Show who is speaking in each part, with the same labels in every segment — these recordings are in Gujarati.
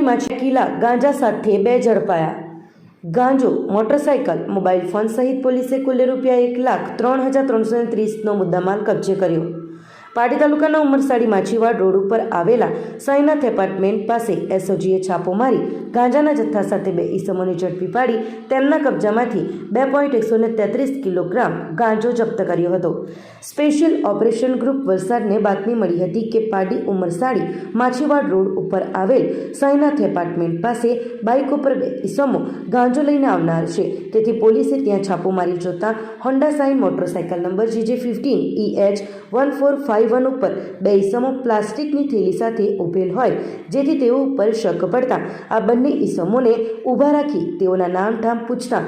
Speaker 1: માછી કિલ્લા ગાંજા સાથે બે ઝડપાયા. ગાંજો, મોટરસાયકલ, મોબાઈલ ફોન સહિત પોલીસે કુલ રૂપિયા એક લાખ ત્રણ હજાર ત્રણસો ત્રીસનો મુદ્દામાલ કબજે કર્યો. પાટી તાલુકાના ઉમરસાડી માછીવાડ રોડ ઉપર આવેલા સાઈનાથ એપાર્ટમેન્ટ પાસે એસઓજીએ છાપો મારી ગાંજાના જથ્થા સાથે બે ઈસમોને ઝડપી પાડી તેમના કબજામાંથી બે પોઈન્ટ એકસો ને તેત્રીસ કિલોગ્રામ ગાંજો જપ્ત કર્યો હતો. સ્પેશિયલ ઓપરેશન ગ્રુપ વલસાડને બાતમી મળી હતી કે પાડી ઉમરસાડી માછીવાડ રોડ ઉપર આવેલ સાઈનાથ એપાર્ટમેન્ટ પાસે બાઇક ઉપર બે ઈસમો ગાંજો લઈને આવનાર છે. તેથી પોલીસે ત્યાં છાપો મારી જોતા Honda Shine motorcycle number GJ fifteen E H one four five one ઉપર બે ઈસમો પ્લાસ્ટિકની થેલી સાથે ઉભેલ હોય, જેથી તેઓ ઉપર શક પડતા આ બંને ઈસમોને ઊભા રાખી તેઓના નામ ઠામ પૂછતા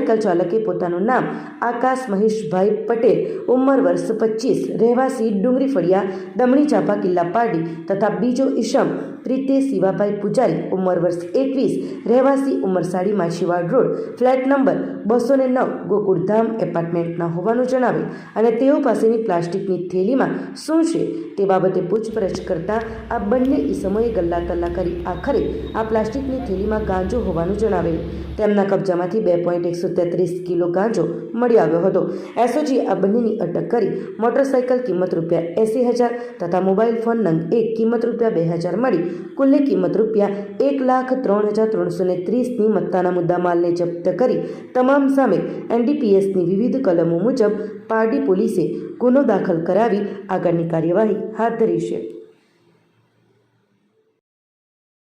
Speaker 1: મોટરસાયકલ ચાલકે પોતાનું નામ આકાશ મહેશભાઈ પટેલ, ઉંમર વર્ષ પચીસ, રહેવાસી ડુંગરી ફળિયા દમણી ચાંપા કિલ્લા પારડી તથા બીજો ઈશમ પ્રીતે શિવાભાઈ પૂજારી, ઉંમર વર્ષ એકવીસ, રહેવાસી Umarsadi Machhiwad road, flat number બસો ને નવ ગોકુળધામ એપાર્ટમેન્ટના હોવાનું જણાવેલ અને તેઓ પાસેની પ્લાસ્ટિકની થેલીમાં શું છે તે બાબતે પૂછપરછ કરતા આ બંને ઈસમોએ ગલ્લા તલ્લા કરી આખરે આ પ્લાસ્ટિકની થેલીમાં ગાંજો હોવાનું જણાવેલ. તેમના કબજામાંથી બે પોઈન્ટ એકસો તેત્રીસ કિલો ગાંજો મળી આવ્યો હતો. એસઓજી આ બંનેની અટક કરી મોટરસાયકલ કિંમત રૂપિયા એંસી હજાર તથા મોબાઈલ ફોન નંગ એક કિંમત રૂપિયા બે હજાર મળી. કુલ્લે કિંમત રૂપિયા એક લાખ ત્રણ હજાર ત્રણસો ને ત્રીસની મત્તાના મુદ્દામાલને જપ્ત કરી. તમામ સામે એનડીપીએસની વિવિધ કલમો મુજબ પારડી પોલીસે ગુનો દાખલ કરાવી આગળની કાર્યવાહી હાથ ધરી છે.